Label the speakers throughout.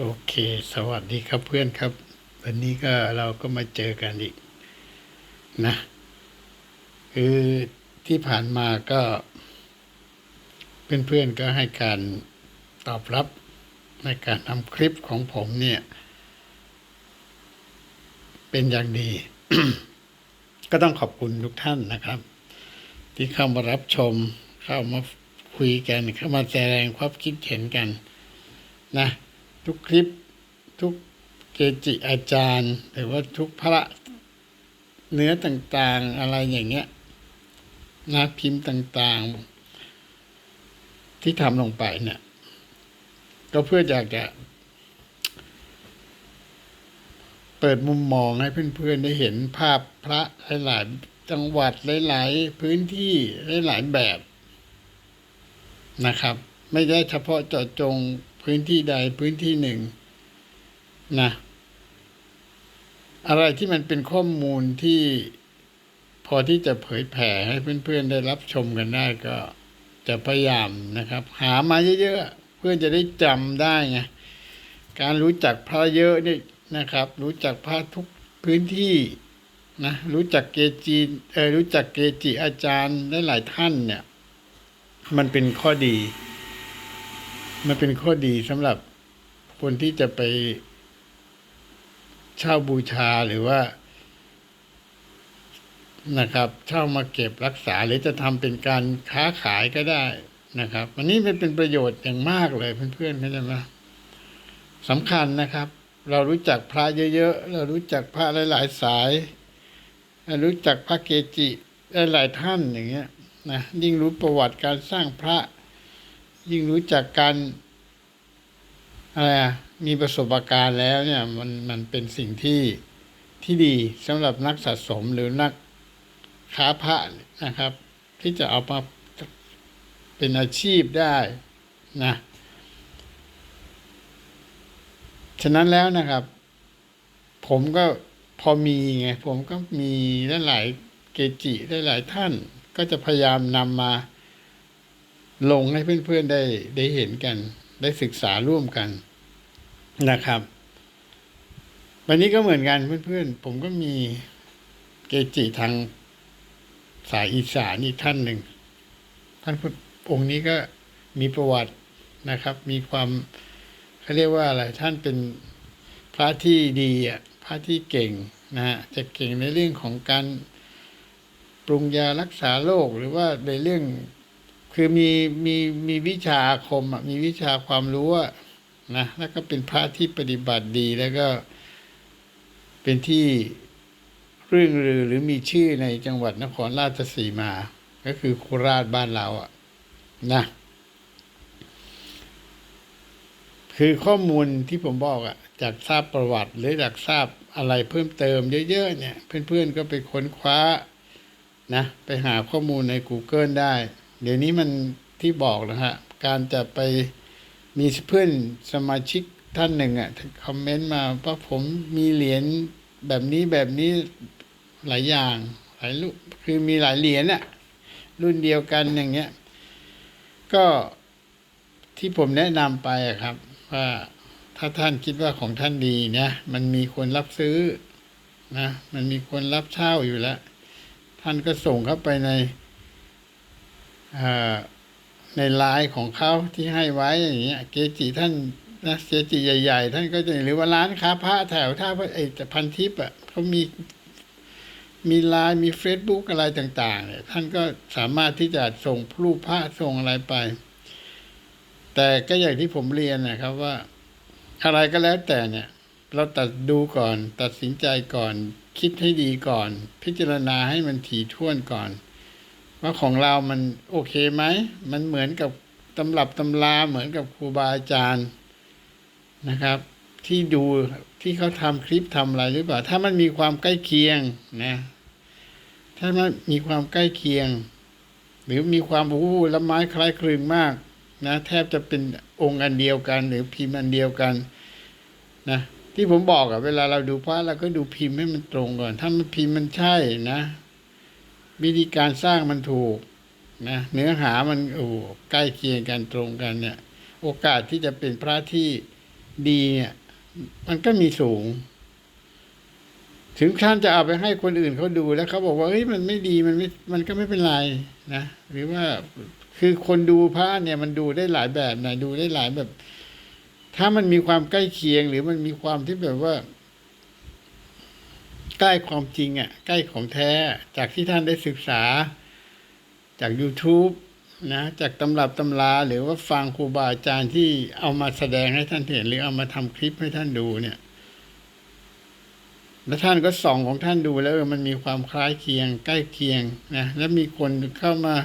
Speaker 1: โอเค สวัสดีครับเพื่อนครับ วันนี้ก็เราก็มาเจอกันอีกนะ คือที่ผ่านมาก็ เพื่อนๆก็ให้การตอบรับในการทำคลิปของผมเนี่ย เป็นอย่างดี ก็ต้องขอบคุณทุกท่านนะครับ ที่เข้ามารับชม เข้ามาคุยกัน เข้ามาแสดงความคิดเห็นกัน นะ ทุกคลิปทุกเกจิอาจารย์ หรือว่าทุกพระเนื้อต่างๆอะไรอย่างเงี้ยนะพิมพ์ต่างๆ ที่ทำลงไปเนี่ย ก็เพื่ออยากจะ เปิดมุมมองให้เพื่อนๆได้เห็นภาพพระหลายๆจังหวัดหลายๆพื้นที่หลายๆแบบนะครับ ไม่ได้เฉพาะเจาะจง พื้นที่ใดพื้นที่หนึ่งนะอะไรที่มันเป็นข้อมูลที่พอที่จะเผยแผ่ให้เพื่อนๆได้รับชมกันได้ก็จะพยายามนะครับ หามาเยอะๆเพื่อนจะได้จำได้ไงการรู้จักพระเยอะนี่นะครับ รู้จักพระทุกพื้นที่นะรู้จักเกจีเออรู้จักเกจิอาจารย์ได้หลายท่านเนี่ย มันเป็นข้อดี มันเป็นข้อดีสำหรับคนที่จะไปเช่าบูชาหรือว่า นะครับ เช่ามาเก็บรักษาหรือจะทำเป็นการค้าขายก็ได้นะครับอันนี้มันเป็นประโยชน์อย่างมากเลยเพื่อนๆเข้าใจไหมสำคัญนะครับ เรารู้จักพระเยอะๆ เรารู้จักพระหลายๆสาย รู้จักพระเกจิหลายๆท่านอย่างเงี้ยนะยิ่งรู้ประวัติการสร้างพระ ยิ่งรู้จักการอะไรมีประสบการณ์แล้วเนี่ยมันมันเป็นสิ่งที่ที่ดีสำหรับนักสะสมหรือนักค้าพระนะครับ ที่จะเอามาเป็นอาชีพได้นะฉะนั้นแล้วนะครับ ผมก็พอมีไงผมก็มีหลายเกจิหลายท่านก็จะพยายามนำมา ลงให้เพื่อนๆได้ได้เห็นกัน ได้ศึกษาร่วมกันนะครับ วันนี้ก็เหมือนกันเพื่อนๆ ผมก็มีเกจิทางสายอีสานอีกท่านหนึ่ง ท่านองค์นี้ก็มีประวัตินะครับ มีความเขาเรียกว่าอะไรท่านเป็นพระที่ดีอะพระที่เก่งนะฮะจะเก่งในเรื่องของการปรุงยารักษาโรคหรือว่าในเรื่อง คือมีมีมีวิชาอาคมมีวิชาความรู้นะแล้วก็เป็นพระที่ปฏิบัติดีแล้วก็เป็นที่เรื่องรือหรือมีชื่อในจังหวัดนครราชสีมา ก็คือโคราชบ้านเราอะนะคือข้อมูลที่ผมบอกอะจากทราบประวัติ หรือจากทราบอะไรเพิ่มเติมเยอะๆเนี่ย เพื่อนๆก็ไปค้นคว้านะ ไปหาข้อมูลใน Google ได้ เดี๋ยวนี้มันที่บอกนะฮะ การจะไปมีเพื่อนสมาชิกท่านหนึ่งอะคอมเมนต์มาว่าผมมีเหรียญแบบนี้แบบนี้หลายอย่างหลายรูปคือมีหลายเหรียญอะรุ่นเดียวกันอย่างเงี้ย ก็ที่ผมแนะนำไปอะครับ ว่าถ้าท่านคิดว่าของท่านดีเนี่ยมันมีคนรับซื้อนะมันมีคนรับเช่าอยู่แล้ว ท่านก็ส่งเข้าไปใน ในไลน์ของเขาที่ให้ไว้อย่างเงี้ยเกจิท่านนะเกจิใหญ่ๆ ท่านก็จะหรือว่าร้านค้าพระแถวท่าพระเอกพันทิพย์อะเขามีมีไลน์มีเฟซบุ๊กอะไรต่างๆเนี่ยท่านก็สามารถที่จะส่งรูปพระส่งอะไรไป แต่ก็อย่างที่ผมเรียนนะครับว่า อะไรก็แล้วแต่เนี่ย เราตัดดูก่อน ตัดสินใจก่อน คิดให้ดีก่อน พิจารณาให้มันถี่ถ้วนก่อน ว่าของเรามันโอเคไหม มันเหมือนกับตำรับตำราเหมือนกับครูบาอาจารย์นะครับ ที่ดูที่เขาทำคลิปทำอะไรหรือเปล่า ถ้ามันมีความใกล้เคียงนะ ถ้ามันมีความใกล้เคียง หรือมีความอู้ละไม้คล้ายคลึงมากนะแทบจะเป็นองค์อันเดียวกัน หรือพิมพ์อันเดียวกันนะที่ผมบอกอะเวลาเราดูพระเราก็ดูพิมพ์ให้มันตรงก่อน ถ้ามันพิมพ์มันใช่นะ วิธีการสร้างมันถูกนะเนื้อหามันโอ้ใกล้เคียงกันตรงกันเนี่ย โอกาสที่จะเป็นพระที่ดีเนี่ยมันก็มีสูง ถึงขั้นจะเอาไปให้คนอื่นเขาดูแล้วเขาบอกว่าเฮ้ยมันไม่ดีมันไม่มันก็ไม่เป็นไรนะหรือว่าคือคนดูพระเนี่ยมันดูได้หลายแบบนะดูได้หลายแบบ ถ้ามันมีความใกล้เคียง หรือมันมีความที่แบบว่า ใกล้ความจริงอะใกล้ของแท้จากที่ท่านได้ศึกษา จาก YouTube นะจากตำรับตำราหรือว่าฟังครูบาอาจารย์ที่เอามาแสดงให้ท่านเห็น หรือเอามาทำคลิปให้ท่านดูเนี่ย แล้วท่านก็ส่องของท่านดูแล้วเออมันมีความคล้ายเคียง ใกล้เคียงนะแล้วมีคนเข้ามา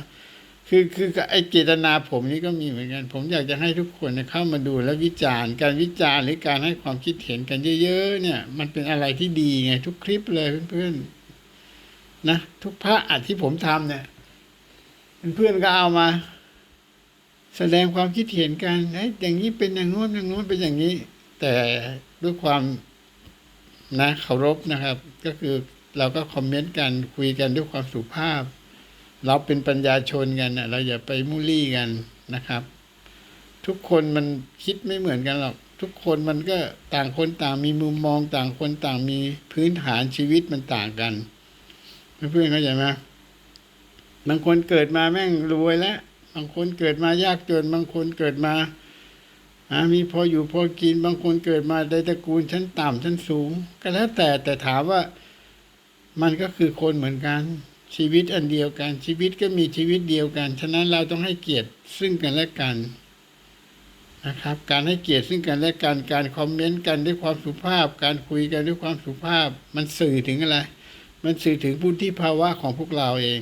Speaker 1: คือคือไอเจตนาผมนี่ก็มีเหมือนกัน ผมอยากจะให้ทุกคนเข้ามาดูแล้ววิจารณ์ การวิจารณ์หรือการให้ความคิดเห็นกันเยอะ ๆ เนี่ย มันเป็นอะไรที่ดีไง ทุกคลิปเลยเพื่อนๆนะทุกพระอัดที่ผมทำเนี่ยเพื่อนๆก็เอามา แสดงความคิดเห็นกันเอ้อย่างนี้เป็นอย่างโน้นอย่างโน้นเป็นอย่างนี้ แต่ด้วยความนะเคารพนะครับ ก็คือเราก็คอมเมนต์กันคุยกันด้วยความสุภาพ เราเป็นปัญญาชนกันเราอย่าไปมูลลี่กันนะครับ ทุกคนมันคิดไม่เหมือนกันหรอกทุกคนมันก็ต่างคนต่างมีมุมมองต่างคนต่างมีพื้นฐานชีวิตมันต่างกันเพื่อนๆเข้าใจไหมบางคนเกิดมาแม่งรวยแล้วบางคนเกิดมายากจนบางคนเกิดมาอามีพออยู่พอกินบางคนเกิดมาในตระกูลชั้นต่ำชั้นสูง ก็แล้วแต่แต่ถามว่ามันก็คือคนเหมือนกัน ชีวิตอันเดียวกัน ชีวิตก็มีชีวิตเดียวกัน ฉะนั้นเราต้องให้เกียรติซึ่งกันและกันนะครับ การให้เกียรติซึ่งกันและกัน การคอมเมนต์กันด้วยความสุภาพ การคุยกันด้วยความสุภาพ มันสื่อถึงอะไร มันสื่อถึงพุทธิภาวะของพวกเราเอง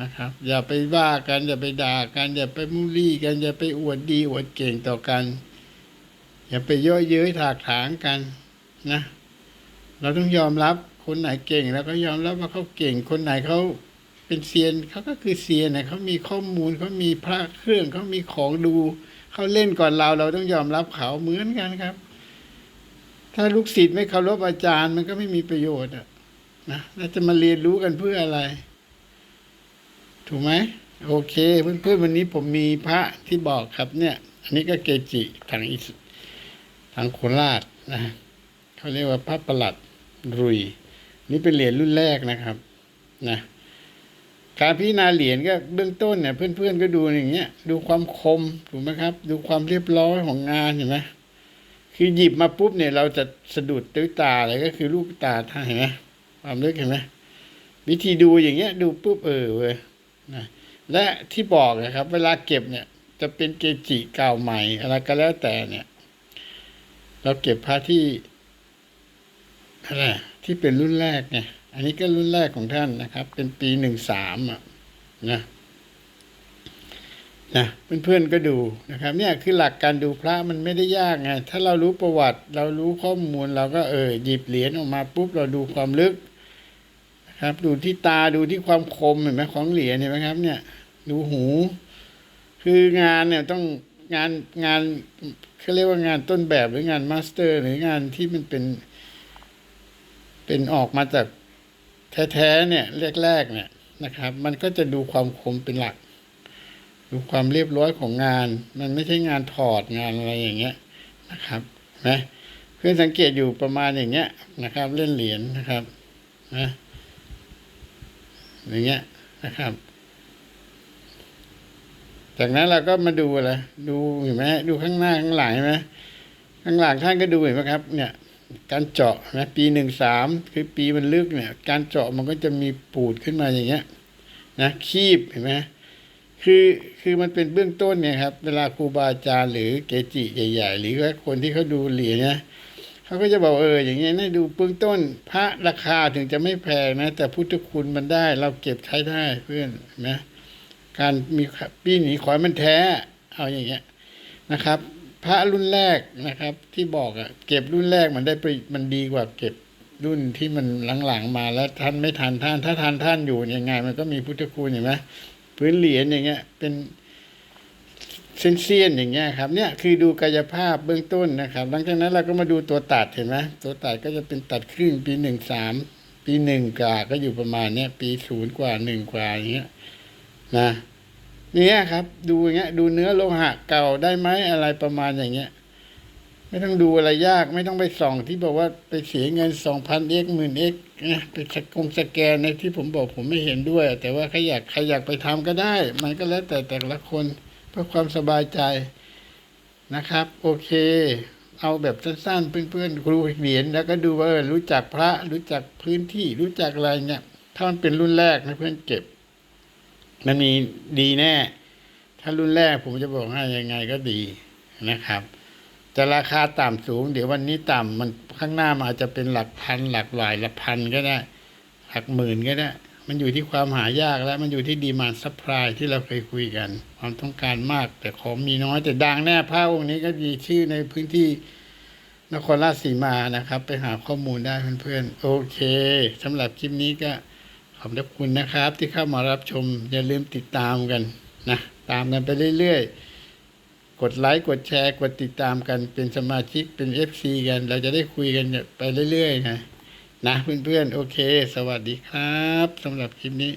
Speaker 1: นะครับ อย่าไปว่ากันอย่าไปด่ากันอย่าไปมูลลี่กันอย่าไปอวดดีอวดเก่งต่อกัน อย่าไปย่อเย้ยถากถางกันนะ เราต้องยอมรับ คนไหนเก่งแล้วก็ยอมรับว่าเขาเก่ง คนไหนเขาเป็นเซียนเขาก็คือเซียนนะเขามีข้อมูลเขามีพระเครื่องเขามีของดูเขาเล่นก่อนเราเราต้องยอมรับเขาเหมือนกันครับ ถ้าลูกศิษย์ไม่เคารพอาจารย์มันก็ไม่มีประโยชน์อะนะแล้วจะมาเรียนรู้กันเพื่ออะไร ถูกไหมโอเคเพื่อนๆวันนี้ผมมีพระที่บอกครับเนี่ย อันนี้ก็เกจิทางอิสทางโคราชนะเขาเรียกว่าพระประหลัดรุย นี่เป็นเหรียญรุ่นแรกนะครับนะการพิจารณาเหรียญก็เบื้องต้นเนี่ย เพื่อนๆก็ดูอย่างเงี้ย ดูความคมถูกไหมครับ ดูความเรียบร้อยของงานเห็นไหมคือหยิบมาปุ๊บเนี่ย เราจะสะดุดด้วยตาเลยก็คือลูกตาท่านเห็นไหมความลึกเห็นไหมวิธีดูอย่างเงี้ย ดูปุ๊บเออเว้ยนะและที่บอกนะครับ เวลาเก็บเนี่ย จะเป็นเกจิเก่าใหม่อะไรก็แล้วแต่เนี่ย เราเก็บพระที่ อะไรที่เป็นรุ่นแรกไงอันนี้ก็รุ่นแรกของท่านนะครับ เป็นปีหนึ่งสามอะนะนะเพื่อนๆก็ดูนะครับ เนี่ยคือหลักการดูพระมันไม่ได้ยากไงถ้าเรารู้ประวัติ เรารู้ข้อมูลเราก็เออหยิบเหรียญออกมาปุ๊บเราดูความลึกครับ ดูที่ตาดูที่ความคมเห็นไหมของเหรียญเห็นไหมครับ เนี่ย ดูหู คืองานเนี่ยต้องงานงานเขาเรียกว่างานต้นแบบหรืองานมาสเตอร์ หรืองานที่มันเป็น เป็นออกมาจากแท้ๆเนี่ยแรกๆเนี่ยนะครับ มันก็จะดูความคมเป็นหลัก ดูความเรียบร้อยของงาน มันไม่ใช่งานถอดงานอะไรอย่างเงี้ยนะครับนะเพื่อนสังเกตอยู่ประมาณอย่างเงี้ยนะครับ เล่นเหรียญนะครับนะอย่างเงี้ยนะครับ จากนั้นเราก็มาดูอะไรดูเห็นไหมดูข้างหน้าข้างหลังเห็นไหมข้างหลังท่านก็ดูเห็นไหมครับ เนี่ย การเจาะนะปีหนึ่งสามคือปีมันลึกเนี่ย การเจาะมันก็จะมีปูดขึ้นมาอย่างเงี้ยนะคีบเห็นไหมคือคือมันเป็นเบื้องต้นเนี่ยครับ เวลาครูบาอาจารย์หรือเกจิใหญ่ๆหรือว่าคนที่เขาดูเหรียญเนี่ยเขาก็จะบอกเอออย่างเงี้ยนะดูเบื้องต้นพระราคาถึงจะไม่แพงนะ แต่พุทธคุณมันได้ เราเก็บใช้ได้เพื่อนนะการมีปีหนีขอยมันแท้ เอาอย่างเงี้ยนะครับ พระรุ่นแรกนะครับ ที่บอกอะเก็บรุ่นแรกมันได้ประมันดีกว่าเก็บรุ่นที่มันหลังๆมาแล้วท่านไม่ทันท่าน ถ้าทันท่านอยู่ยังไง มันก็มีพุทธคุณเห็นไหมพื้นเหรียญอย่างเงี้ย เป็นเส้นเสี้ยนอย่างเงี้ยครับ เนี่ยคือดูกายภาพเบื้องต้นนะครับ หลังจากนั้นเราก็มาดูตัวตัดเห็นไหมตัวตัดก็จะเป็นตัดครึ่งปีหนึ่งสามปีหนึ่งกว่าก็อยู่ประมาณเนี้ยปีศูนย์กว่าหนึ่งกว่าอย่างเงี้ยนะ เนี่ยครับ ดูอย่างเงี้ยดูเนื้อโลหะเก่าได้ไหมอะไรประมาณอย่างเงี้ย ไม่ต้องดูอะไรยากไม่ต้องไปส่องที่บอกว่าไปเสียเงินสองพันเอ็กหมื่นเอ็กนะไปสกงสแกนในที่ผมบอกผมไม่เห็นด้วย แต่ว่าใครอยากใครอยากไปทำก็ได้ มันก็แล้วแต่แต่ละคนเพื่อความสบายใจนะครับ โอเค เอาแบบสั้นๆเพื่อนๆครูเหรียญแล้วก็ดูว่ารู้จักพระรู้จักพื้นที่รู้จักอะไรเนี่ยถ้ามันเป็นรุ่นแรกนะเพื่อนเก็บ มันมีดีแน่ ถ้ารุ่นแรกผมจะบอกให้ยังไงก็ดีนะครับจะราคาต่ำสูง เดี๋ยววันนี้ต่ำมันข้างหน้ามันอาจจะเป็นหลักพัน หลักหลายหลักพันก็ได้ หลักหมื่นก็ได้ มันอยู่ที่ความหายากแล้วมันอยู่ที่ดีมานซัพพลายที่เราเคยคุยกัน ความต้องการมาก แต่ของมีน้อยแต่ดังแน่พระองค์นี้ก็มีชื่อในพื้นที่นครราชสีมานะครับ ไปหาข้อมูลได้เพื่อนๆโอเคสำหรับคลิปนี้ก็ อบคุณนะครับที่เข้ามารับชม อย่าลืมติดตามกันนะตามกันไปเรื่อยๆ กดไลค์กดแชร์ กดติดตามกันเป็นสมาชิกเป็น FC กัน เราจะได้คุยกันไปเรื่อยๆนะนะเพื่อนๆ โอเค สวัสดีครับสำหรับคลิปนี้